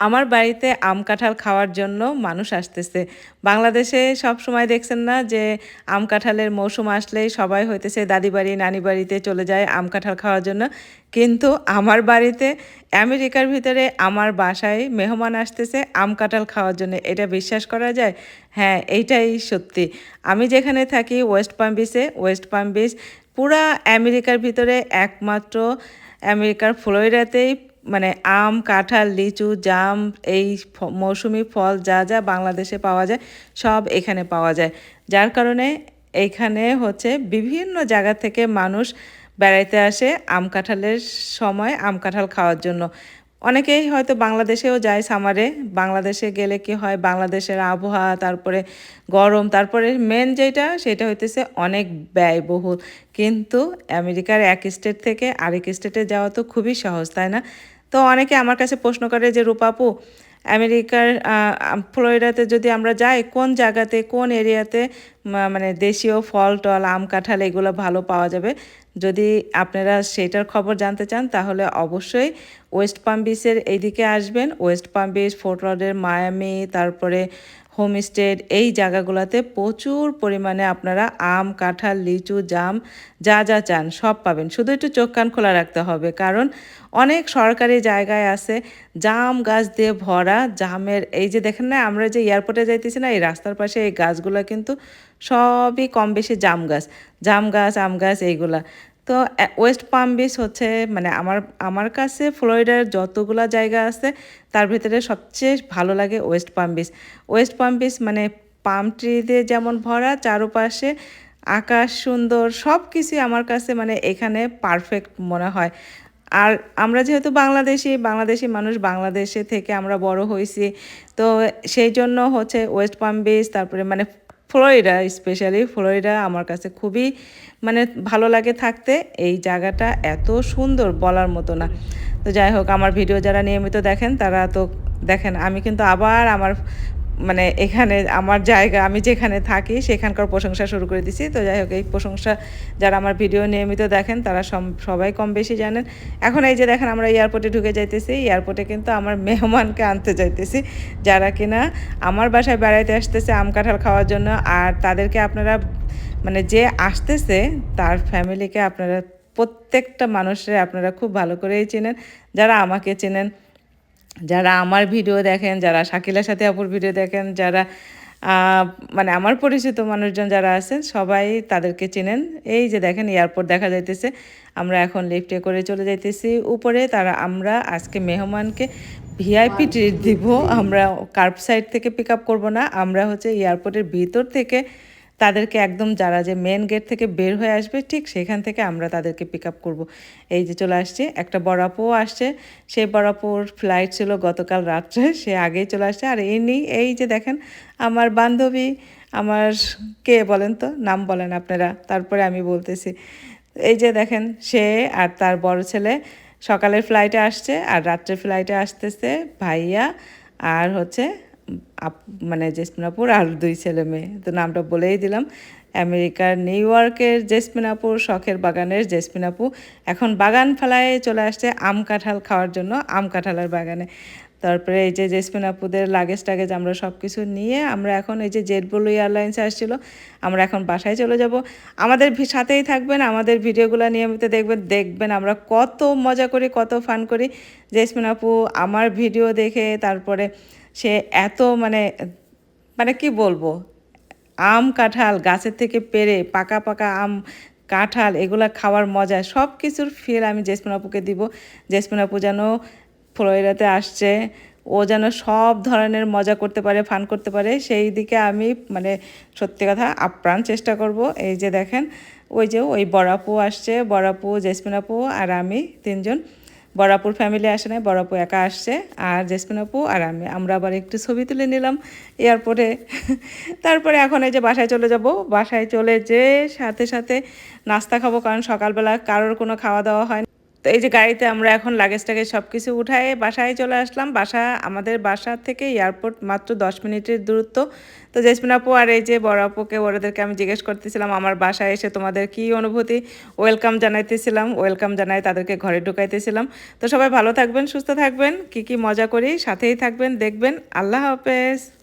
আমার বাড়িতে আম কাঁঠাল খাওয়ার জন্য মানুষ আসতেছে। বাংলাদেশে সব সময় দেখছেন না যে আম কাঁঠালের মৌসুম আসলেই সবাই হইতেছে দাদি বাড়ি, নানি বাড়িতে চলে যায় আম কাঁঠাল খাওয়ার জন্য। কিন্তু আমার বাড়িতে আমেরিকার ভিতরে আমার বাসায় মেহমান আসতেছে আম কাঁঠাল খাওয়ার জন্য। এটা বিশ্বাস করা যায়? হ্যাঁ এইটাই সত্যি। আমি যেখানে থাকি ওয়েস্ট পাম বিচে, ওয়েস্ট পাম বিচ পুরা আমেরিকার ভিতরে একমাত্র আমেরিকার ফ্লোরিডাতেই মানে আম, কাঁঠাল, লিচু, জাম, এই মৌসুমি ফল যা যা বাংলাদেশে পাওয়া যায়, সব এখানে পাওয়া যায়। যার কারণে এইখানে হচ্ছে বিভিন্ন জায়গা থেকে মানুষ বেড়াইতে আসে আম কাঁঠালের সময় আম কাঁঠাল খাওয়ার জন্য। অনেকেই হয়তো বাংলাদেশেও যায় সামারে। বাংলাদেশে গেলে কি হয়, বাংলাদেশের আবহাওয়া, তারপরে গরম, তারপরে মেন যেটা, সেটা হইতেছে অনেক ব্যয়বহুল। কিন্তু আমেরিকার এক স্টেট থেকে আরেক স্টেটে যাওয়া তো খুবই সহজ, তাই না? তো অনেকে আমার কাছে প্রশ্ন করে যে রূপাপু আমেরিকার ফ্লোরিডাতে যদি আমরা যাই, কোন জায়গাতে, কোন এরিয়াতে মানে দেশীয় ফল, টল, আম, কাঁঠাল, এগুলো ভালো পাওয়া যাবে? যদি আপনারা সেটার খবর জানতে চান, তাহলে অবশ্যই ওয়েস্ট পাম বিচের এইদিকে আসবেন। ওয়েস্ট পাম বিচ ফোর্ট রডের মায়ামি তারপরে হোমস্টেড এই জায়গাগুলোতে প্রচুর পরিমাণে আপনারা আম, কাঁঠাল, লিচু, জাম, যা যা চান সব পাবেন। শুধু একটু চোখ কান খোলা রাখতে হবে, কারণ অনেক সরকারি জায়গায় আছে জাম গাছ দিয়ে ভরা জামের, এই যে দেখেন না, আমরা যে এয়ারপোর্টে যাইতেছি না, এই রাস্তার পাশে এই গাছগুলো কিন্তু সবই কম বেশি জাম গাছ জাম গাছ, আম গাছ, এইগুলা। তো ওয়েস্ট পাম বিচ হচ্ছে মানে আমার আমার কাছে ফ্লোরিডার যতগুলা জায়গা আছে, তার ভিতরে সবচেয়ে ভালো লাগে west palm beach west palm beach মানে পাম ট্রি দিয়ে যেমন ভরা, চারপাশে আকাশ সুন্দর সব কিছুই আমার কাছে মানে এখানে পারফেক্ট মনে হয়। আর আমরা যেহেতু বাংলাদেশি বাংলাদেশি মানুষ, বাংলাদেশে থেকে আমরা বড় হয়েছি, তো সেই জন্য হচ্ছে ওয়েস্ট পাম বিচ তারপরে মানে ফ্লোরিডা স্পেশালি ফ্লোরিডা আমার কাছে খুবই মানে ভালো লাগে থাকতে। এই জায়গাটা এত সুন্দর বলার মতো না। তো যাই হোক, আমার ভিডিও যারা নিয়মিত দেখেন তারা তো দেখেন, আমি কিন্তু আবার আমার মানে এখানে আমার জায়গা, আমি যেখানে থাকি সেখানকার প্রশংসা শুরু করে দিছি। তো যাই হোক, এই প্রশংসা যারা আমার ভিডিও নিয়মিত দেখেন, তারা সবাই কম বেশি জানেন। এখন এই যে দেখেন, আমরা এয়ারপোর্টে ঢুকে যাইতেছি, এয়ারপোর্টে কিন্তু আমার মেহমানকে আনতে যাইতেছি। যারা কিনা আমার বাসায় বেড়াইতে আসতেছে আম কাঁঠাল খাওয়ার জন্য, আর তাদেরকে আপনারা মানে যে আসতেছে, তার ফ্যামিলিকে আপনারা, প্রত্যেকটা মানুষের আপনারা খুব ভালো করেই চেনেন। যারা আমাকে চেনেন যারা আমার ভিডিও দেখেন, যারা শাকিলার সাথে অপর ভিডিও দেখেন, যারা মানে আমার পরিচিত মানুষজন যারা আছেন, সবাই তাদেরকে চেনেন। এই যে দেখেন, এয়ারপোর্ট দেখা যাইতেছে। আমরা এখন লিফটে করে চলে যাইতেছি। উপরে তারা, আমরা আজকে মেহমানকে ভিআইপি ট্রিট দিব। আমরা কার্প সাইড থেকে পিক আপ করব না। আমরা হচ্ছে এয়ারপোর্টের ভিতর থেকে তাদেরকে একদম যারা যে মেন গেট থেকে বের হয়ে আসবে, ঠিক সেখান থেকে আমরা তাদেরকে পিক আপ করব। এই যে চলে আসছে, একটা বড়াপুও আসছে। সেই বড়াপুর ফ্লাইট ছিল গতকাল রাত্রে, সে আগেই চলে আসছে। আর ইনি এই যে দেখেন, আমার বান্ধবী, আমার কে বলেন তো? নাম বলেন আপনারা, তারপরে আমি বলতেছি। এই যে দেখেন, সে আর তার বড় ছেলে সকালের ফ্লাইটে আসছে, আর রাত্রের ফ্লাইটে আসতেছে ভাইয়া আর হচ্ছে মানে জেসমিনাপুর আর দুই ছেলে মেয়ে। তো নামটা বলেই দিলাম। আমেরিকার নিউ ইয়র্কের জেসমিনাপুর, শখের বাগানের জেসমিনাপু এখন বাগান ফেলায় চলে আসছে আম কাঁঠাল খাওয়ার জন্য, আম কাঁঠালের বাগানে। তারপরে এই যে জেসমিন আপুদের লাগেজ টাগেজ আমরা সব কিছু নিয়ে আমরা এখন এই যে জেটব্লু এয়ারলাইন্স আসছিল, আমরা এখন বাসায় চলে যাব। আমাদের সাথেই থাকবেন, আমাদের ভিডিওগুলো নিয়মিত দেখবেন দেখবেন আমরা কত মজা করি, কত ফান করি। জেসমিন আপু আমার ভিডিও দেখে, তারপরে সে এত মানে মানে কি বলব, আম কাঁঠাল গাছের থেকে পেরে পাকা পাকা আম কাঁঠাল এগুলা খাওয়ার মজা, সব কিছুর ফিল আমি জেসমিন আপুকে দিব। জেসমিন আপু যেন ফ্লোরিডাতে আসছে, ও যেন সব ধরনের মজা করতে পারে ফান করতে পারে, সেই দিকে আমি মানে সত্যি কথা আপ্রাণ চেষ্টা করব। এই যে দেখেন, ওই যে ওই বড়াপু আসছে বড়াপু জেসমিন আপু আর আমি তিনজন। বড়াপুর ফ্যামিলি আসে নাই, বড়াপু একা আসছে, আর জেসমিন আপু আর আমি আমরা আবার একটু ছবি তুলে নিলাম এয়ারপোর্টে তারপরে এখন এই যে বাসায় চলে যাব বাসায় চলে যে সাথে সাথে নাস্তা খাব, কারণ সকালবেলা কারোর কোনো খাওয়া দাওয়া হয়। তো এই যে গাড়িতে আমরা এখন লাগেজ টাগেজ সব কিছু উঠায় বাসায় চলে আসলাম। বাসা আমাদের বাসা থেকে এয়ারপোর্ট মাত্র দশ মিনিটের দূরত্ব। তো জেসমিন আপু আর এই যে বড় আপুকে ওদেরকে আমি জিজ্ঞেস করতেছিলাম, আমার বাসায় এসে তোমাদের কি অনুভূতি? ওয়েলকাম জানাইতেছিলাম ওয়েলকাম জানাই তাদেরকে ঘরে ঢুকাইতেছিলাম। তো সবাই ভালো থাকবেন, সুস্থ থাকবেন, কি কি মজা করি, সাথেই থাকবেন, দেখবেন। আল্লাহ হাফেজ।